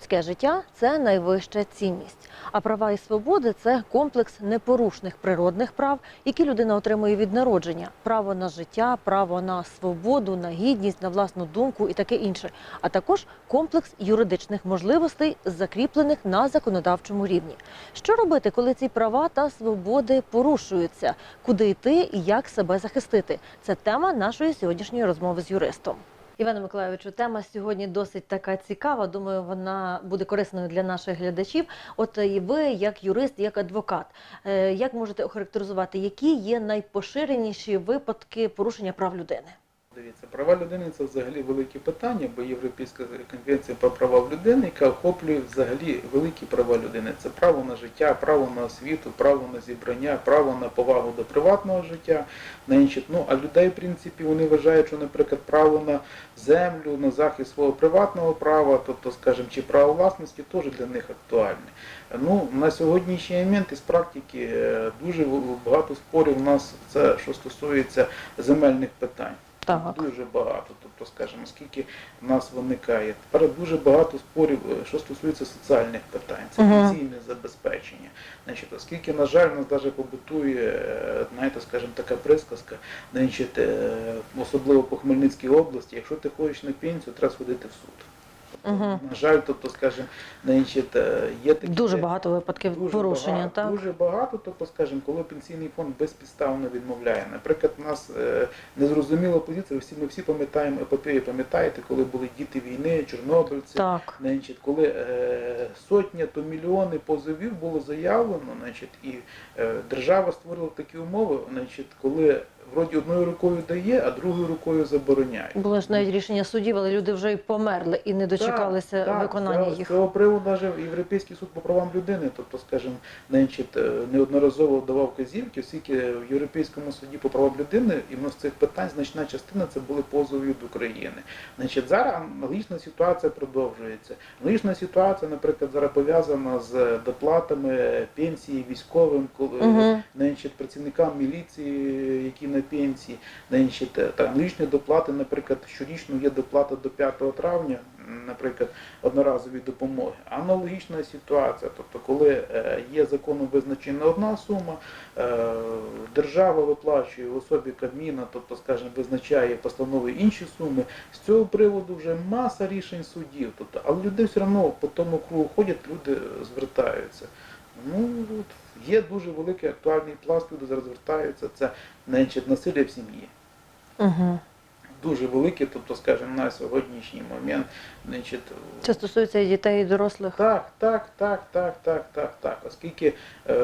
Людське життя це найвища цінність. А права і свободи це комплекс непорушних природних прав, які людина отримує від народження: право на життя, право на свободу, на гідність, на власну думку і таке інше. А також комплекс юридичних можливостей, закріплених на законодавчому рівні. Що робити, коли ці права та свободи порушуються? Куди йти і як себе захистити? Це тема нашої сьогоднішньої розмови з юристом. Іване Миколайовичу, тема сьогодні досить така цікава. Думаю, вона буде корисною для наших глядачів. От і ви, як юрист, як адвокат, е, як можете охарактеризувати, які є найпоширеніші випадки порушення прав людини? Дивіться, права людини це взагалі велике питання, бо Європейська конвенція про права людини, яка охоплює взагалі великі права людини. Це право на життя, право на освіту, право на зібрання, право на повагу до приватного життя, на інші. Ну а людей, в принципі, вони вважають, що, наприклад, право на землю, на захист свого приватного права, тобто, скажімо, чи право власності, теж для них актуальне. Ну, на сьогоднішній момент із практики е, дуже багато спорів у нас це, що стосується земельних питань. Так. Дуже багато. Тобто, скажімо, скільки в нас виникає. Тепер дуже багато спорів, е, що стосується соціальних питань, це пенсійне забезпечення. Значить, оскільки, на жаль, нас навіть побутує, е, знаєте, скажімо, така присказка, значить, е, особливо по Хмельницькій області, якщо ти хочеш на пенсію, треба сходити в суд. Мгм. На жаль, тобто, скажімо, значить, е, є такі Дуже багато випадків Дуже порушення. багато, Так Дуже багато, тобто, скажімо, коли пенсійний фонд безпідставно відмовляє. Наприклад, у нас е, незрозуміла позиція, всі, ми всі пам'ятаємо епопею, пам'ятаєте, коли були діти війни, чорнобильці, так. значить, коли е, сотня, то мільйони позовів було заявлено, значить, і е, держава створила такі умови, значить, коли вроді одною рукою дає, а другою рукою забороняє. Було ж навіть рішення судів, але люди вже й померли і не дочекалися Так, виконання так, їх. З цього приводу навіть Європейський суд по правам людини, тобто, скажімо, значить, е, неодноразово давав вказівки, оскільки в Європейському суді по правам людини іменно з цих питань значна частина це були позови від України. Значить, зараз аналогічна ситуація продовжується. Аналогічна ситуація, наприклад, зараз пов'язана з доплатами пенсії військовим, коли Мгм. значить, працівникам міліції, які на пенсії, значить, е, та аналогічні доплати, наприклад, щорічно є доплата до 5 травня, наприклад, одноразові допомоги. Аналогічна ситуація, тобто, коли е, є законом визначена одна сума, е, держава виплачує в особі Кабміна, тобто, скажімо, визначає постанови інші суми. З цього приводу вже маса рішень судів. Тобто, але люди все одно по тому кругу ходять, люди звертаються. Ну, от, є дуже великий актуальний пласт, люди зараз звертаються, це значить, насилля в сім'ї. Угу. Дуже велике, тобто, скажімо, на сьогоднішній момент, значить, Це стосується і дітей, і дорослих. так, так, так, так, так, так, так. Оскільки е,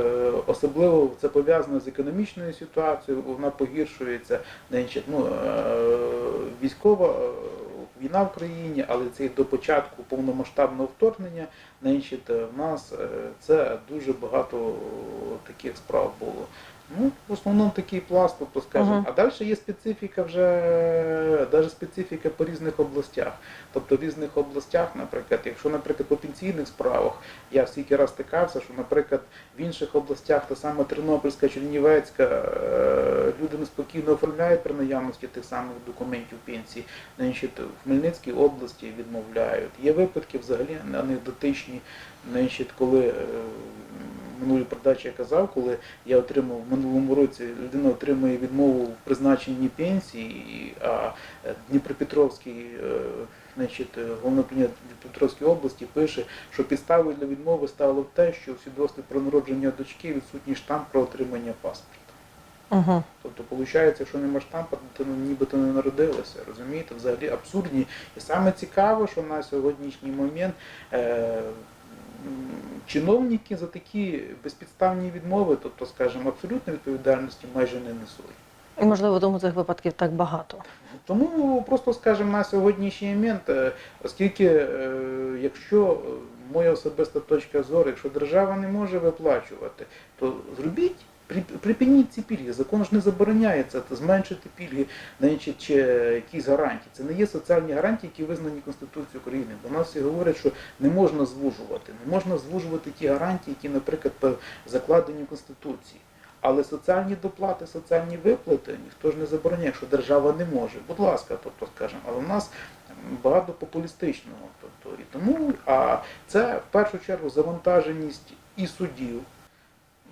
особливо це пов'язано з економічною ситуацією, вона погіршується, значить, ну, е, військова е, війна в країні, але це і до початку повномасштабного вторгнення, значить, в нас е, це дуже багато таких справ було. Ну, в основному такий пласт, тобто, скажімо, Мгм. а далі є специфіка вже, навіть специфіка по різних областях. Тобто в різних областях, наприклад, якщо, наприклад, по пенсійних справах, я стільки раз стикався, що, наприклад, в інших областях, та саме Тернопільська, Чернівецька, е, люди неспокійно оформляють при наявності тих самих документів пенсії, значить, в Хмельницькій області відмовляють. Є випадки взагалі анекдотичні, значить, коли е, минулій передачі я казав, коли я отримав в минулому році, людина отримує відмову в призначенні пенсії, а е, Дніпропетровський, е, значить, головне управління Дніпропетровської області пише, що підставою для відмови стало те, що в свідоцтві про народження дочки відсутній штамп про отримання паспорта. Угу. Тобто, виходить, якщо нема штампа, дитина нібито не народилася. Розумієте, взагалі абсурдні. І саме цікаво, що на сьогоднішній момент е, чиновники за такі безпідставні відмови, тобто, скажімо, абсолютно відповідальності майже не несуть. І можливо, тому цих випадків так багато. Тому просто скажімо, на сьогоднішній момент, е, оскільки, е, якщо моя особиста точка зору, якщо держава не може виплачувати, то зробіть. При- Припиніть ці пільги, закон ж не забороняє це, зменшити пільги чи якісь гарантії. Це не є соціальні гарантії, які визнані Конституцією України. Бо нас всі говорять, що не можна звужувати, не можна звужувати ті гарантії, які, наприклад, закладені в Конституції. Але соціальні доплати, соціальні виплати ніхто ж не забороняє, якщо держава не може. Будь ласка, тобто скажемо, але в нас багато популістичного. Тобто, і тому, а це в першу чергу завантаженість і судів.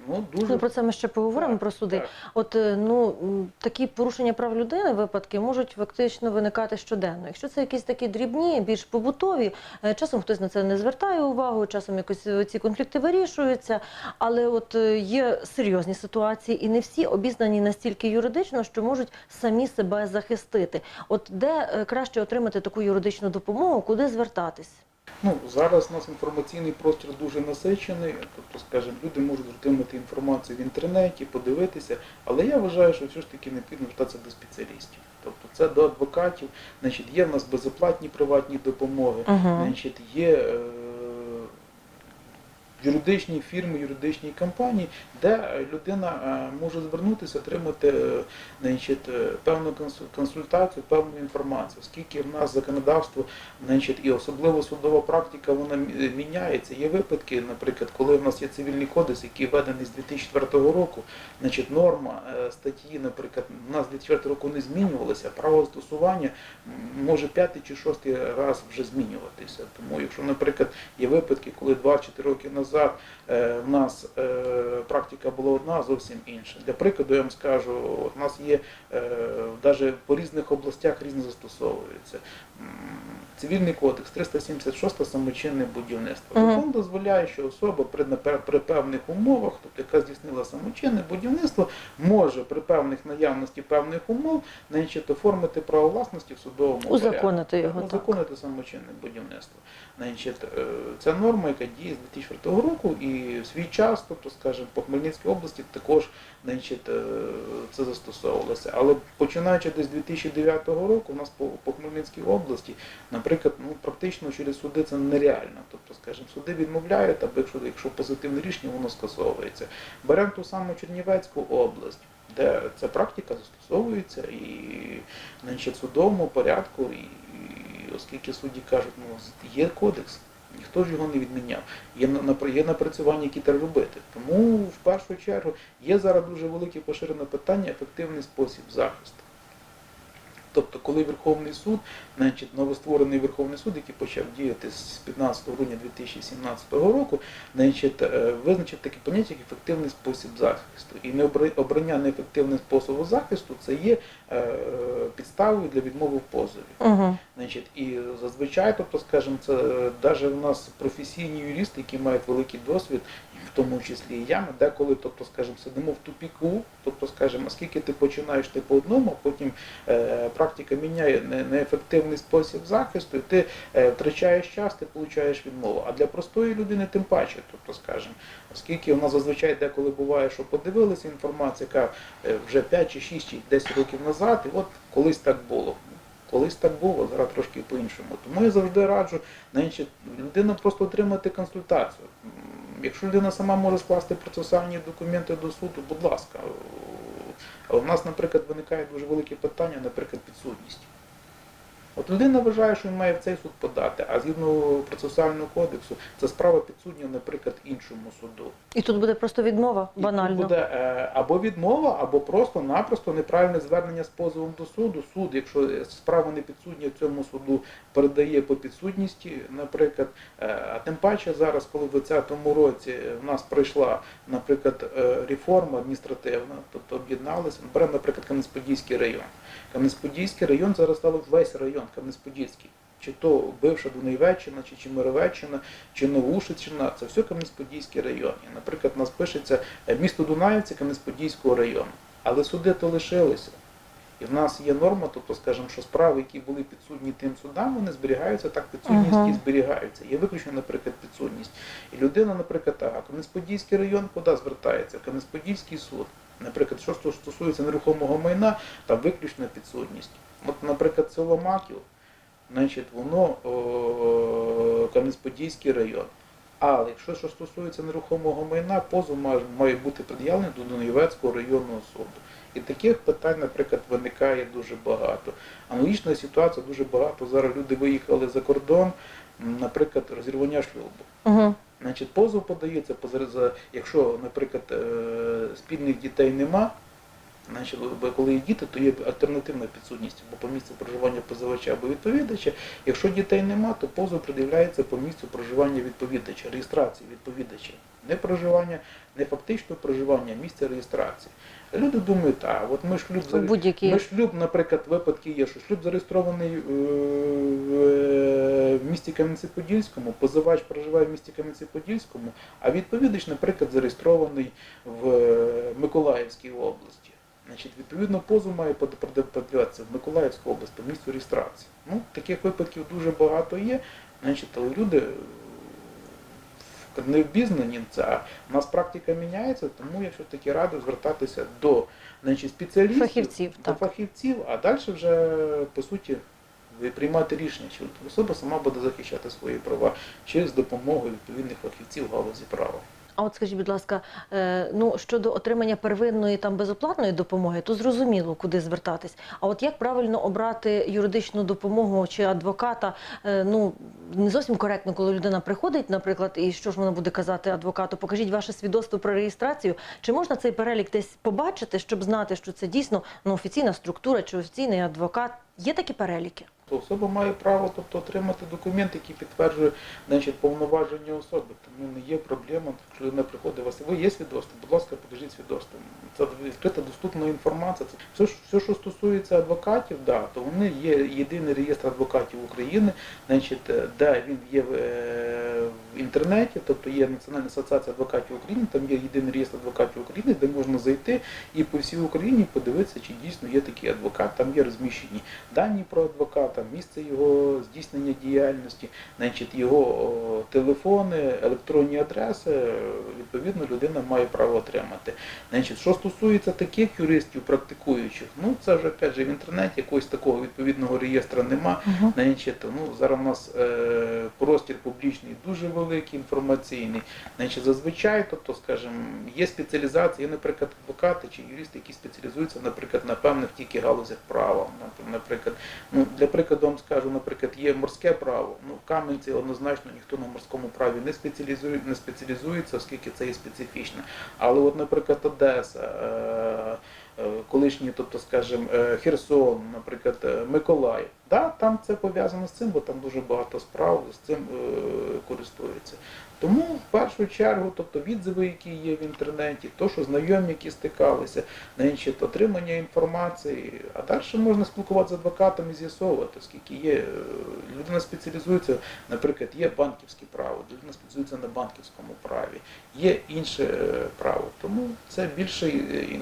Ну, дуже Ну, про це ми ще поговоримо Так, про суди. так. От е, ну такі порушення прав людини випадки можуть фактично виникати щоденно. Якщо це якісь такі дрібні, більш побутові, е, часом хтось на це не звертає увагу, часом якось е, ці конфлікти вирішуються. Але от є серйозні ситуації, і не всі обізнані настільки юридично, що можуть самі себе захистити. От де краще отримати таку юридичну допомогу, куди звертатись? Ну, зараз у нас інформаційний простір дуже насичений, тобто, скажімо, люди можуть отримати інформацію в інтернеті, подивитися, але я вважаю, що все ж таки необхідно звертатися до спеціалістів. Тобто це до адвокатів, значить, є в нас безоплатні приватні допомоги, Угу. значить, є е, юридичні фірми, юридичні компанії, де людина е, може звернутися, отримати е, значить, е, певну консу- консультацію, певну інформацію, оскільки в нас законодавство, значить, і особливо судова практика, вона міняється. Є випадки, наприклад, коли в нас є цивільний кодекс, який введений з 2004 року, значить, норма статті, наприклад, у нас з 2004 року не змінювалася, право застосування може п'ятий чи шостий раз вже змінюватися. Тому, якщо, наприклад, є випадки, коли 2-4 роки назад е, в нас е, практика була одна, зовсім інша. Для прикладу я вам скажу, у нас є навіть по різних областях різно застосовується. Цивільний кодекс 376 самочинне будівництво. Закон дозволяє, що особа при, при певних умовах, тобто яка здійснила самочинне будівництво, може при певних наявності певних умов значить, оформити право власності в судовому порядку. Узаконити його. Узаконити самочинне будівництво. Значить, е, це норма, яка діє з 2004 року, і в свій час, тобто, скажімо, по Хмельницькій області також значить, е, це застосовувалося. Але починаючи десь з 2009 року, у нас по, по Хмельницькій області, наприклад, ну, практично через суди це нереально. Тобто, скажімо, суди відмовляють, або якщо, якщо позитивне рішення, воно скасовується. Беремо ту саму Чернівецьку область. Де ця практика застосовується і значить, судовому порядку, і, і оскільки судді кажуть, ну є кодекс, ніхто ж його не відміняв. Є є напрацювання, які треба робити. Тому в першу чергу є зараз дуже велике поширене питання ефективний спосіб захисту. Тобто, коли Верховний суд, значить, новостворений Верховний суд, який почав діяти з 15 грудня 2017 року, значить, е, визначив таке поняття, як ефективний спосіб захисту. І обрання неефективного способу захисту це є е, підставою для відмови в позові. Угу. Значить, і зазвичай, тобто, скажімо, це навіть в нас професійні юристи, які мають великий досвід, в тому числі і я, ми деколи, тобто, скажімо, сидимо в тупіку, тобто, скажімо, оскільки ти починаєш ти по одному, потім е, практика міняє неефективний спосіб захисту, і ти е, втрачаєш час, ти получаєш відмову. А для простої людини тим паче, тобто, скажімо, оскільки у нас зазвичай деколи буває, що подивилися інформацію, яка е, вже 5 чи 6 чи 10 років назад, і от колись так було. Колись так було, зараз трошки по-іншому. Тому я завжди раджу, значить, людина просто отримати консультацію. Якщо людина сама може скласти процесуальні документи до суду, будь ласка. А в нас, наприклад, виникає дуже велике питання, наприклад, підсудність. От людина вважає, що він має в цей суд подати, а згідно процесуального кодексу, це справа підсудня, наприклад, іншому суду. І тут буде просто відмова І банально. тут буде е, або відмова, або просто-напросто неправильне звернення з позовом до суду. Суд, якщо справа не підсудня цьому суду, передає по підсудності, наприклад. Е, А тим паче зараз, коли в 2020 році в нас прийшла, наприклад, е, реформа адміністративна, тобто об'єдналися, беремо, наприклад, Кам'янець-Подільський район. Кам'янець-Подільський район зараз став весь район Кам'янець-Подільський. Чи то бивша Дунайвеччина, чи Чемеровеччина, чи Новушичина, це все Кам'янець-Подільський район. І, наприклад, у нас пишеться е, місто Дунаївці Кам'янець-Подільського району. Але суди то лишилися. І в нас є норма, тобто, скажімо, що справи, які були підсудні тим судам, вони зберігаються, так підсудність Ага. і зберігаються. Є виключно, наприклад, підсудність. І людина, наприклад, а Кам'янець-Подільський район куди звертається? Кам'янець-Подільський суд. Наприклад, що стосується нерухомого майна, там виключна підсудність. От, наприклад, село Маків, значить, воно о, Кам'янець-Подільський район. Але якщо що стосується нерухомого майна, позов має, має бути пред'явлений до Дунаєвецького районного суду. І таких питань, наприклад, виникає дуже багато. Аналогічна ситуація дуже багато. Зараз люди виїхали за кордон, наприклад, розірвання шлюбу. Угу. Значить, позов подається, якщо, наприклад, е, спільних дітей нема, Значить, бо коли є діти, то є альтернативна підсудність або по місцю проживання позивача або відповідача. Якщо дітей нема, то позов придивляється по місцю проживання відповідача, реєстрації відповідача. Не проживання, не фактично проживання, а місце реєстрації. Люди думають, а от ми шлюб У Ми шлюб, наприклад, випадки є, що шлюб зареєстрований е, в місті Кам'янці-Подільському, позивач проживає в місті Кам'янці-Подільському, а відповідач, наприклад, зареєстрований в е, Миколаївській області. Значить, відповідно, позов має под- под- подаватися в Миколаївську область по місцю реєстрації. Ну, таких випадків дуже багато є. Значить, але люди не обізнані в це. А у нас практика міняється, тому я все-таки радий звертатися до значить, спеціалістів, Фахівців, до так. фахівців, а далі вже по суті приймати рішення, чи особа сама буде захищати свої права, чи з допомогою відповідних фахівців в галузі права. А от скажіть, будь ласка, е, ну щодо отримання первинної там безоплатної допомоги, то зрозуміло, куди звертатись. А от як правильно обрати юридичну допомогу чи адвоката? Е, ну не зовсім коректно, коли людина приходить, наприклад, і що ж вона буде казати адвокату? Покажіть ваше свідоцтво про реєстрацію. Чи можна цей перелік десь побачити, щоб знати, що це дійсно ну, офіційна структура чи офіційний адвокат? Є такі переліки? То особа має право тобто, отримати документ, який підтверджує значить, повноваження особи. Тому не є проблема, якщо людина приходить вас. Ви є свідоцтво, будь ласка, покажіть свідоцтво. Це відкрита доступна інформація. Це все, все, що стосується адвокатів, да, то вони є єдиний реєстр адвокатів України, значить, е, де він є в, е, в інтернеті, тобто є Національна асоціація адвокатів України, там є єдиний реєстр адвокатів України, де можна зайти і по всій Україні подивитися, чи дійсно є такий адвокат. Там є розміщені дані про адвоката, місце його здійснення діяльності, значить, його телефони, електронні адреси. Відповідно, людина має право отримати. Значить, що стосується таких юристів, практикуючих, ну це вже опять же в інтернеті якогось такого відповідного реєстру нема. Угу. Значить, ну, зараз у нас е, простір публічний дуже великий, інформаційний. Значить, зазвичай, тобто, скажімо, є спеціалізація, є, наприклад, адвокати чи юристи, які спеціалізуються, наприклад, на певних тільки галузях права. Наприклад, ну, для прикладу вам скажу, наприклад, є морське право. Ну, в Кам'янці однозначно ніхто на морському праві не спеціалізує, не спеціалізується, оскільки це є специфічне. Але от, наприклад, Одеса. Е, е, колишній, тобто, скажімо, е, Херсон, наприклад, Миколаїв. Да, там це пов'язано з цим, бо там дуже багато справ з цим користуються. Тому в першу чергу, тобто відзиви, які є в інтернеті, то, що знайомі, які стикалися, значить, отримання інформації, а далі можна спілкуватися з адвокатом і з'ясовувати, оскільки є е, людина спеціалізується, наприклад, є банківське право, людина спеціалізується на банківському праві, є інше е, право. Тому це більше е,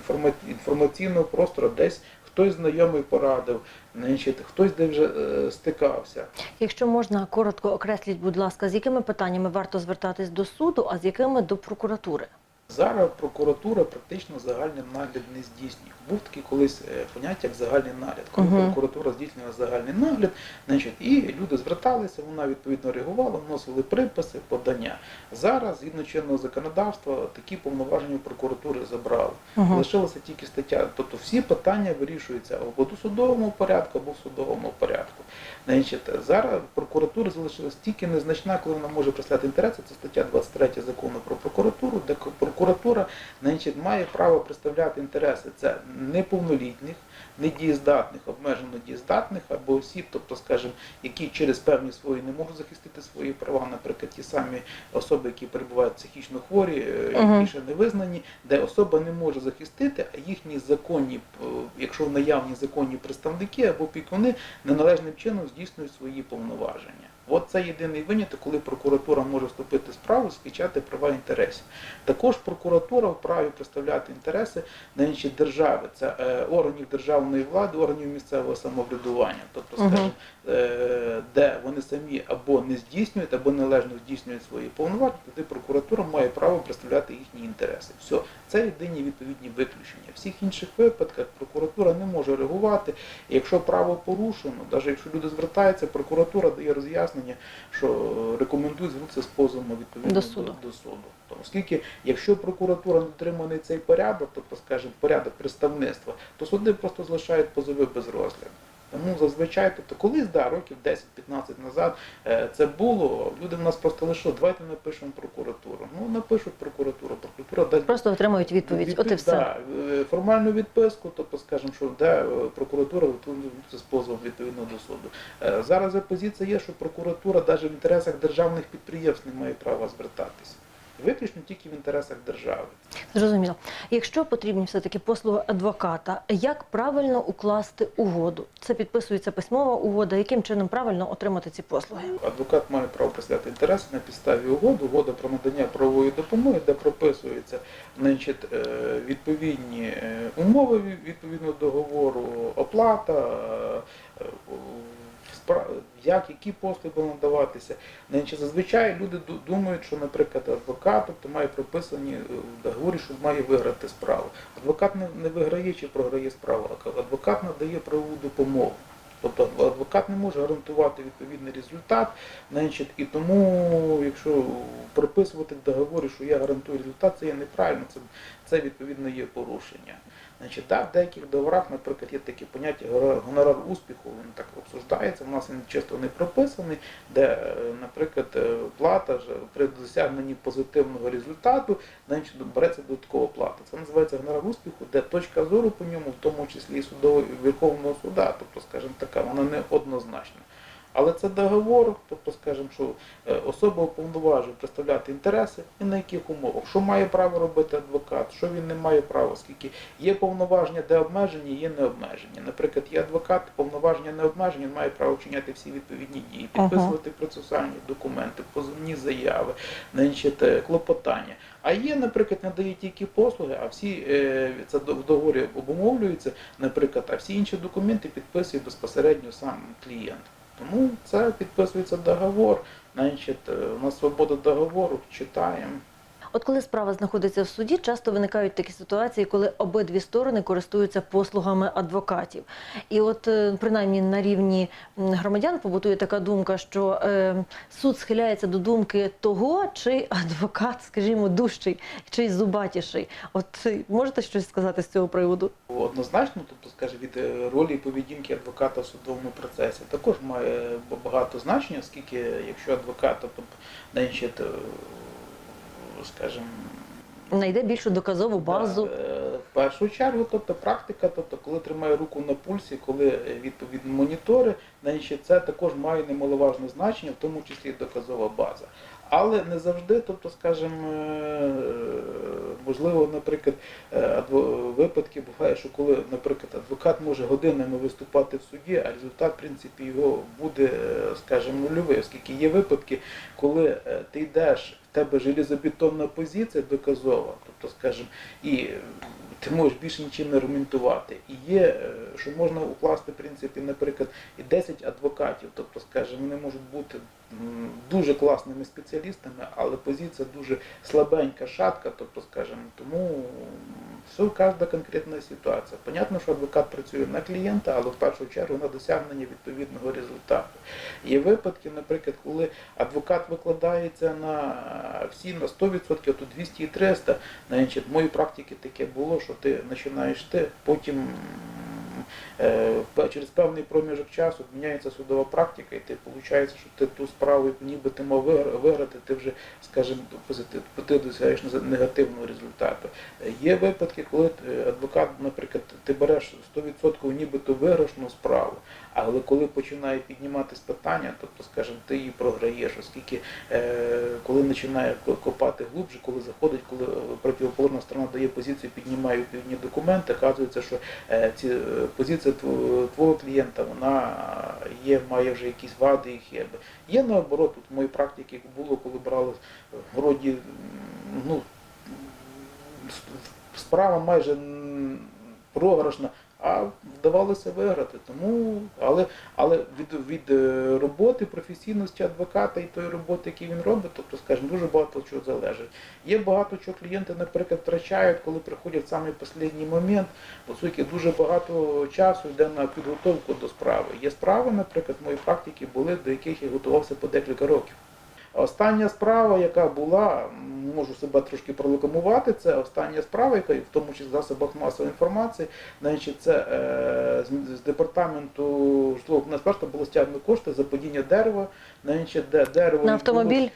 інформаційного простору, десь хтось знайомий порадив, значить, хтось де вже е, стикався. Якщо можна коротко окресліть, будь ласка, з якими питаннями варто звертатись до суду, а з якими до прокуратури? Зараз прокуратура практично загальний нагляд не здійснює. Був такий колись е, поняття як загальний нагляд. Коли Мгм. прокуратура здійснювала загальний нагляд, значить, і люди зверталися, вона відповідно реагувала, вносили приписи, подання. Зараз, згідно чинного законодавства, такі повноваження прокуратури забрали. Угу. Лишилася тільки стаття. Тобто всі питання вирішуються або у судовому порядку, або в судовому порядку. Значить, зараз прокуратура залишилась тільки незначна, коли вона може представляти інтереси. Це стаття 23 закону про прокуратуру, де к- прокуратура значить, має право представляти інтереси. Це неповнолітніх, недієздатних, обмежено дієздатних або осіб, тобто, скажімо, які через певні свої не можуть захистити свої права, наприклад, ті самі особи, які перебувають психічно хворі, е, які ще не визнані, де особа не може захистити, а їхні законні, е, якщо наявні законні представники або опікуни неналежним чином здійснюють свої повноваження. От це єдиний виняток, коли прокуратура може вступити в справу, скачати права інтересів. Також прокуратура вправі представляти інтереси значить, держави, це е, органів державної влади, органів місцевого самоврядування, тобто, скажімо, е, де вони самі або не здійснюють, або належно здійснюють свої повноваження, тоді прокуратура має право представляти їхні інтереси. Все, це єдині відповідні виключення. В всіх інших випадках прокуратура не може реагувати. І якщо право порушено, навіть якщо люди звертаються, прокуратура дає роз'яснення, що рекомендує звернутися з позовом відповідно До суду. До, до суду. Тому, оскільки, якщо прокуратура не дотриманий цей порядок, тобто, скажімо, порядок представництва, то суди просто залишають позови без розгляду. Тому зазвичай, тобто колись, да, років 10-15 назад е, це було. Люди в нас просто лише давайте напишемо прокуратуру. Ну напишуть прокуратуру, прокуратура дасть Просто отримують відповідь. От і все. Да, е, формальну відписку, тобто скажемо, що де прокуратура готується з позовом відповідно до суду. Е, Зараз позиція є, що прокуратура навіть в інтересах державних підприємств не має права звертатися. Виключно тільки в інтересах держави. Зрозуміло. Якщо потрібні все-таки послуги адвоката, як правильно укласти угоду? Це підписується письмова угода. Яким чином правильно отримати ці послуги? Адвокат має право представляти інтереси на підставі угоди, угода про надання правової допомоги, де прописуються значить, е, відповідні е, умови від- відповідно договору, оплата, е, як які послуги надаватися. Значить, зазвичай люди думають, що, наприклад, адвокат тобто, має прописані е, в договорі, що має виграти справу. Адвокат не, виграє чи програє справу, адвокат надає правову допомогу. Тобто адвокат не може гарантувати відповідний результат, і тому, якщо прописувати в договорі, що я гарантую результат, це є неправильно, це, це відповідно є порушення. Значить, да, в деяких договорах, наприклад, є таке поняття гонорар успіху, він так обсуждається, в нас він часто не прописаний, де, е, наприклад, е, плата при досягненні позитивного результату, значить, береться додаткова плата. Це називається гонорар успіху, де точка зору по ньому, в тому числі і судового Верховного суда, тобто, скажімо така, вона не однозначна. Але це договор, тобто, скажімо, що е, особа уповноважує представляти інтереси і на яких умовах, що має право робити адвокат, що він не має права, оскільки є повноваження, де обмежені, є необмежені. Наприклад, є адвокат, повноваження не обмежені, він має право вчиняти всі відповідні дії, Ага. підписувати процесуальні документи, позовні заяви, значить, клопотання. А є, наприклад, дають тільки послуги, а всі е, це в договорі обумовлюється, наприклад, а всі інші документи підписує безпосередньо сам клієнт. Тому це підписується договор, значить, на у нас свобода договору, читаємо. От коли справа знаходиться в суді, часто виникають такі ситуації, коли обидві сторони користуються послугами адвокатів. І от е, принаймні на рівні громадян побутує така думка, що е, суд схиляється до думки того, чи адвокат, скажімо, дужчий, чи зубатіший. От е, можете щось сказати з цього приводу? Однозначно, тобто, скаже, від ролі поведінки адвоката в судовому процесі також має багато значення, оскільки якщо адвокат, тобто, значить, е, скажімо, Найде більшу доказову базу. Да, е, В першу чергу, тобто практика, тобто коли тримає руку на пульсі, коли е, відповідно монітори, значить це також має немаловажне значення, в тому числі і доказова база. Але не завжди, тобто, скажімо, е, можливо, наприклад, е, випадки буває, що коли, наприклад, адвокат може годинами виступати в суді, а результат, в принципі, його буде, скажімо, нульовий, оскільки є випадки, коли ти йдеш, тебе желізобетонна позиція доказова, тобто, скажімо, і ти можеш більше нічим не аргументувати. І є, е, що можна укласти, в принципі, наприклад, і 10 адвокатів, тобто, скажімо, вони можуть бути дуже класними спеціалістами, але позиція дуже слабенька, шатка, тобто, скажімо, тому все кожна конкретна ситуація. Понятно, що адвокат працює на клієнта, але в першу чергу на досягнення відповідного результату. Є випадки, наприклад, коли адвокат викладається на всі на 100%, а то 200 і 300, значить, в моїй практиці таке було, що ти починаєш ти, потім е, через певний проміжок часу міняється судова практика, і ти виходить, що ти ту справу, ніби ти мав виграти, ти вже, скажімо, ти досягаєш негативного результату. Е, Є випадки, коли е, адвокат, наприклад, ти береш 100% нібито виграшну справу, але коли починає підніматись питання, тобто, скажімо, ти її програєш, оскільки е, коли починає копати глубже, коли заходить, коли е, противоположна сторона дає позицію, піднімає відповідні документи, оказується, що е, ці, позиція тво- твого клієнта вона є, має вже якісь вади і хеби. Є наоборот, тут в моїй практиці було, коли брали вроді, ну, справа майже програшна, а вдавалося виграти. Тому, але, але від, від е, роботи, професійності адвоката і тої роботи, яку він робить, тобто, скажімо, дуже багато чого залежить. Є багато чого клієнти, наприклад, втрачають, коли приходять в самий останній момент, оскільки дуже багато часу йде на підготовку до справи. Є справи, наприклад, в моїй практиці були, до яких я готувався по декілька років. Остання справа, яка була, можу себе трошки пролокомувати, це остання справа, яка в тому числі в засобах масової інформації, значить, це е, з, з департаменту житлового господарства було стягнено кошти за падіння дерева, значить, де дерево На автомобіль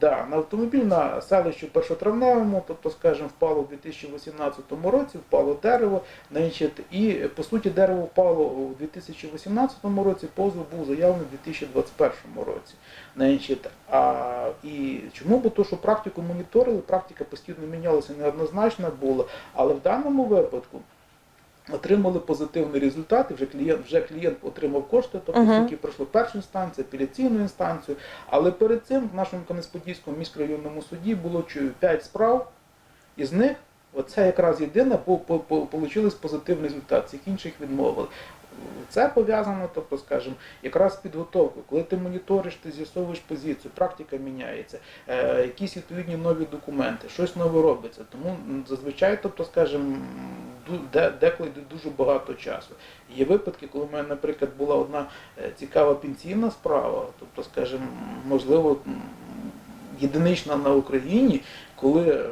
Да, на автомобіль на селищу Першотравневому, тобто, скажімо, впало в 2018 році, впало дерево, значить, і по суті дерево впало у 2018 році, позов був заявлений у 2021 році. Значить, а, і чому? Бо то, що практику моніторили, практика постійно мінялася, неоднозначна була, але в даному випадку отримали позитивний результат, і вже клієнт, вже клієнт отримав кошти, тобто uh -huh. які пройшли першу інстанцію, апеляційну інстанцію. Але перед цим в нашому Кам'янець-Подільському міськрайонному суді було 5 справ, із них оце якраз єдине, бо по, по, получилось позитивний результат, цих інших відмовили. Це пов'язано, тобто, скажімо, якраз підготовкою. Коли ти моніториш, ти з'ясовуєш позицію, практика міняється, е, якісь відповідні нові документи, щось нове робиться. Тому зазвичай, тобто, скажімо, де, деколи йде дуже багато часу. Є випадки, коли в мене, наприклад, була одна е, цікава пенсійна справа, тобто, скажімо, можливо, єдинична на Україні, коли е,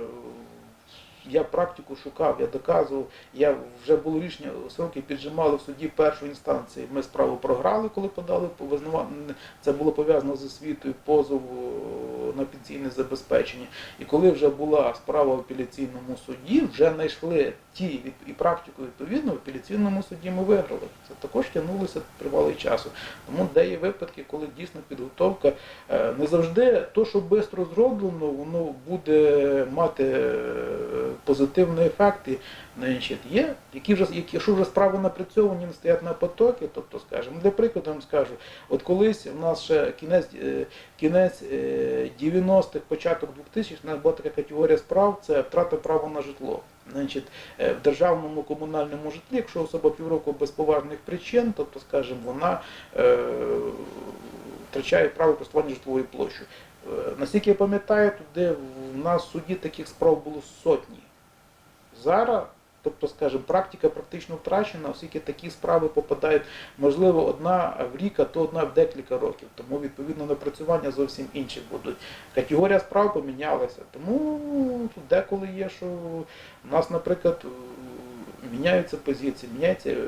я практику шукав, я доказував, я вже було рішення, сроки піджимали в суді першої інстанції. Ми справу програли, коли подали Це було пов'язано з освітою позову на пенсійне забезпечення. І коли вже була справа в апеляційному суді, вже знайшли ті і практику відповідно в апеляційному суді ми виграли. Це також тягнулося тривалий часу. Тому де є випадки, коли дійсно підготовка е, не завжди то, що швидко зроблено, воно буде мати е, позитивний ефект. Значить, є, які вже, які, якщо вже справи напрацьовані, не стоять на потоки, тобто, скажімо, для прикладу вам скажу, от колись у нас ще кінець, е, кінець е, 90-х, початок 2000-х, у нас була така категорія справ, це втрата права на житло. Значить, е, в державному комунальному житлі, якщо особа півроку без поважних причин, тобто, скажімо, вона е, втрачає право користування житловою площею. Е, Наскільки я пам'ятаю, туди в нас в суді таких справ було сотні. Зараз, тобто, скажімо, практика практично втрачена, оскільки такі справи попадають, можливо, одна в рік, а то одна в декілька років. Тому відповідно напрацювання зовсім інші будуть. Категорія справ помінялася. Тому тут деколи є, що у нас, наприклад, е, міняються позиції, міняється е,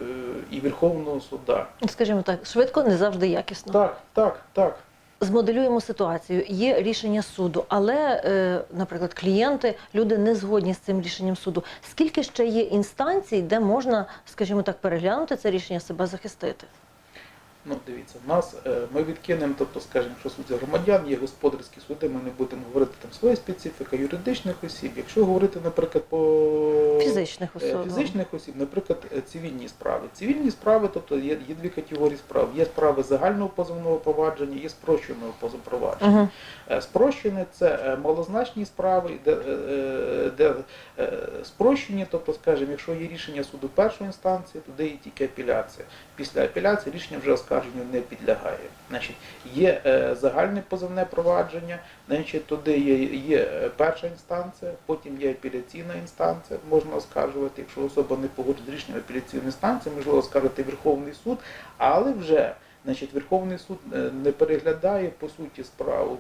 і Верховного суда. скажімо так, швидко, не завжди якісно. Так, так, так. Змоделюємо ситуацію. Є рішення суду, але, е, наприклад, клієнти, люди не згодні з цим рішенням суду. Скільки ще є інстанцій, де можна, скажімо так, переглянути це рішення, себе захистити? Ну, дивіться, в нас е, ми відкинемо, тобто, скажімо, що суд за громадян, є господарські суди, ми не будемо говорити там своя специфіка юридичних осіб. Якщо говорити, наприклад, по Фізичних е, осіб. фізичних осіб, наприклад, е, цивільні справи. Цивільні справи, тобто є, є дві категорії справ. Є справи загального позовного провадження, є спрощеного позовпровадження. Угу. Спрощене це малозначні справи, де, де спрощені, тобто, скажімо, якщо є рішення суду першої інстанції, туди є тільки апеляція. Після апеляції рішення вже оскарженню не підлягає. Значить, є е, загальне позовне провадження, значить, туди є, є е, перша інстанція, потім є апеляційна інстанція, можна оскаржувати, якщо особа не погодить з рішенням апеляційної інстанції, можливо оскаржити Верховний суд, але вже Значить, Верховний суд е, не переглядає по суті справу.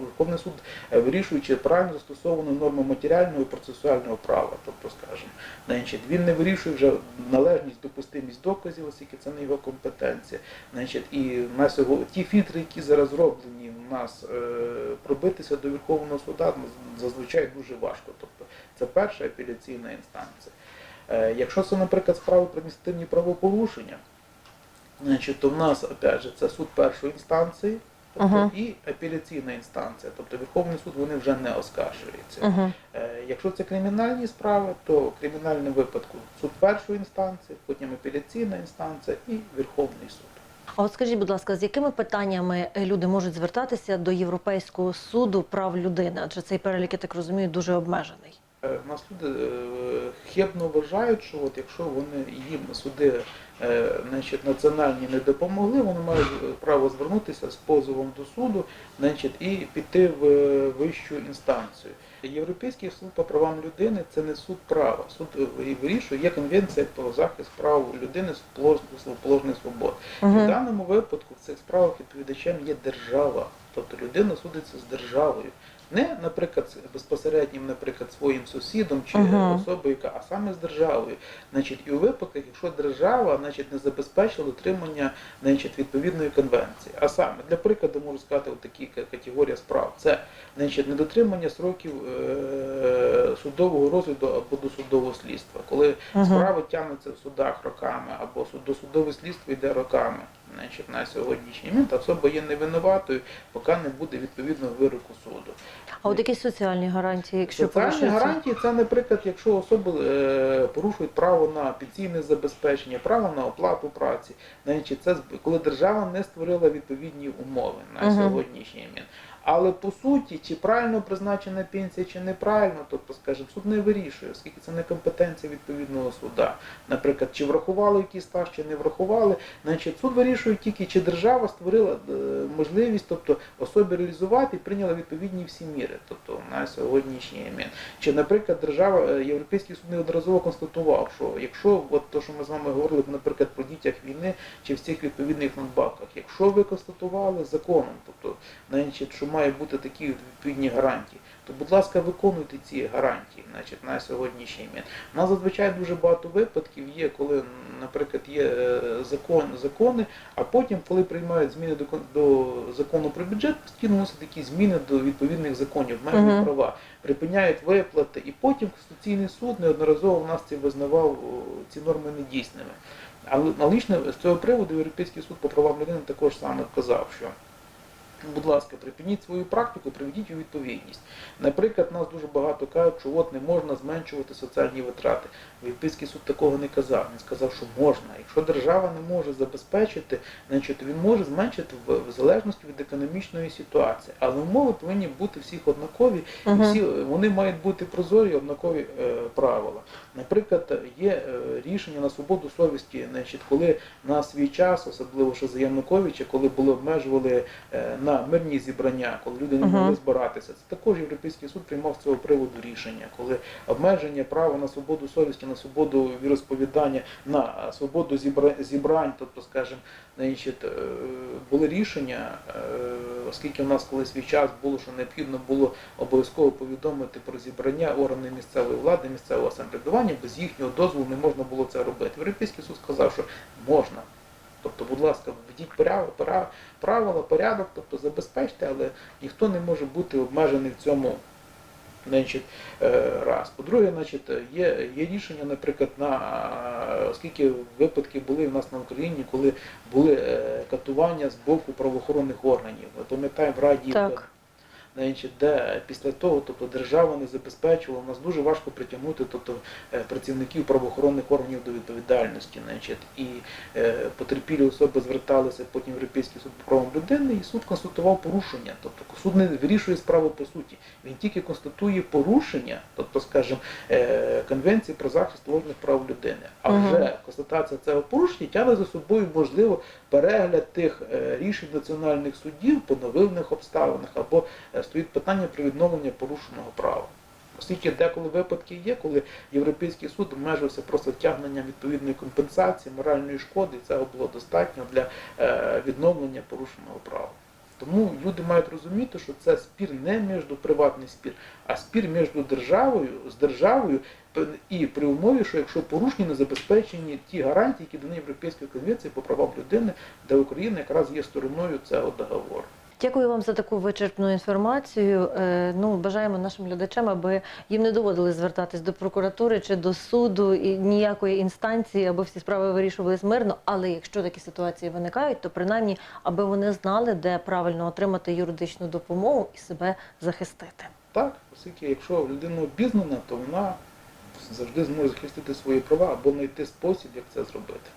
Верховний суд е, вирішує, чи правильно застосовано норми матеріального і процесуального права. Тобто, скажімо, значить, він не вирішує вже належність, допустимість доказів, оскільки це не його компетенція. Значить, і на сьогодні ті фільтри, які зараз зроблені у нас, е, пробитися до Верховного суда зазвичай дуже важко. Тобто, це перша апеляційна інстанція. Якщо це, наприклад, справи про адміністративні правопорушення, Значить, то в нас, опять же, це суд першої інстанції тобто, Ага. і апеляційна інстанція. Тобто Верховний суд вони вже не оскаржуються. Угу. Е, Якщо це кримінальні справи, то в кримінальному випадку суд першої інстанції, потім апеляційна інстанція і Верховний суд. А от скажіть, будь ласка, з якими питаннями е, люди можуть звертатися до Європейського суду прав людини? Адже цей перелік, я так розумію, дуже обмежений. Е, У нас люди е, хибно вважають, що от якщо вони їм суди значить, національні не допомогли, вони мають е, право звернутися з позовом до суду значить, і піти в е, вищу інстанцію. Європейський суд по правам людини це не суд права. Суд е, вирішує, є конвенція про захист прав людини з положених свобод. І в даному випадку в цих справах відповідачем є держава. Тобто людина судиться з державою. Не, наприклад, безпосереднім, наприклад, своїм сусідом чи Мгм. особою, яка, а саме з державою. Значить, і у випадках, якщо держава значить, не забезпечила дотримання значить, відповідної конвенції. А саме, для прикладу можу сказати, от такі ка- категорія справ. Це значить, недотримання сроків е- судового розгляду або досудового слідства. Коли Мгм. справи тягнуться в судах роками, або суд- досудове слідство йде роками. Значить, на сьогоднішній момент особа є невинуватою, поки не буде відповідного вироку суду. А от які соціальні гарантії, якщо Соціальні порушується? гарантії це, наприклад, якщо особи е, порушують право на пенсійне забезпечення, право на оплату праці, значить, це коли держава не створила відповідні умови на угу. сьогоднішній момент. Але по суті, чи правильно призначена пенсія, чи неправильно, тобто, скажімо, суд не вирішує, оскільки це не компетенція відповідного суда. Наприклад, чи врахували якийсь стаж, чи не врахували, значить суд вирішує тільки, чи держава створила е, можливість, тобто особі реалізувати і прийняла відповідні всі міри, тобто на сьогоднішній момент. Чи, наприклад, держава, е, Європейський суд неодноразово констатував, що якщо от то, що ми з вами говорили, наприклад, про дітях війни чи в цих відповідних надбавках, якщо ви констатували законом, тобто, значить, що має бути такі відповідні гарантії, то, будь ласка, виконуйте ці гарантії, значить, на сьогоднішній момент. У нас зазвичай дуже багато випадків є, коли, наприклад, є е, закон, закони, а потім, коли приймають зміни до, до закону про бюджет, постійно вносять такі зміни до відповідних законів, обмежують Мгм. права, припиняють виплати, і потім Конституційний суд неодноразово в нас це визнавав ці норми недійсними. Але налічно з цього приводу Європейський суд по правам людини також саме вказав, що будь ласка, припиніть свою практику, приведіть у відповідність. Наприклад, нас дуже багато кажуть, що от не можна зменшувати соціальні витрати. Європейський суд такого не казав. Він сказав, що можна. Якщо держава не може забезпечити, значить він може зменшити в, в залежності від економічної ситуації. Але умови повинні бути всіх однакові, і всі вони мають бути прозорі, однакові е, правила. Наприклад, є е, рішення на свободу совісті, значить, коли на свій час, особливо ще за Януковича, коли були обмежували е, на мирні зібрання, коли люди не могли збиратися. Це також Європейський суд приймав з цього приводу рішення, коли обмеження права на свободу совісті, на свободу віросповідання, на свободу зібра- зібрань, тобто, скажімо, значить, е, були рішення, е, оскільки в нас колись свій час було, що необхідно було обов'язково повідомити про зібрання органи місцевої влади, місцевого самоврядування, без їхнього дозволу не можна було це робити. Європейський суд сказав, що можна. Тобто, будь ласка, введіть правила, порядок, тобто забезпечте, але ніхто не може бути обмежений в цьому. Значить, е, раз. По-друге, значить, є, є рішення, наприклад, на оскільки випадки були в нас на Україні, коли були е, катування з боку правоохоронних органів. Пам'ятаємо Раді. Так. Значить, де після того, тобто держава не забезпечувала, нас дуже важко притягнути тобто, е, працівників правоохоронних органів до відповідальності. Значить, і е, потерпілі особи зверталися потім в Європейський суд по правам людини, і суд констатував порушення. Тобто суд не вирішує справу по суті. Він тільки констатує порушення, тобто, скажімо, е, Конвенції про захист ложних прав людини. А вже констатація цього порушення тягне за собою можливо перегляд тих е, рішень національних судів по новинних обставинах або е, стоїть питання про відновлення порушеного права. Оскільки деколи випадки є, коли Європейський суд обмежився просто тягненням відповідної компенсації, моральної шкоди, і цього було достатньо для е, відновлення порушеного права. Тому люди мають розуміти, що це спір не між приватний спір, а спір між державою з державою і при умові, що якщо порушені не забезпечені ті гарантії, які дані Європейської конвенції по правам людини, де Україна якраз є стороною цього договору. Дякую вам за таку вичерпну інформацію. Е, Ну, бажаємо нашим глядачам, аби їм не доводилось звертатись до прокуратури чи до суду і ніякої інстанції, аби всі справи вирішувались мирно. Але якщо такі ситуації виникають, то принаймні, аби вони знали, де правильно отримати юридичну допомогу і себе захистити. Так, оскільки якщо людина обізнана, то вона завжди зможе захистити свої права або знайти спосіб, як це зробити.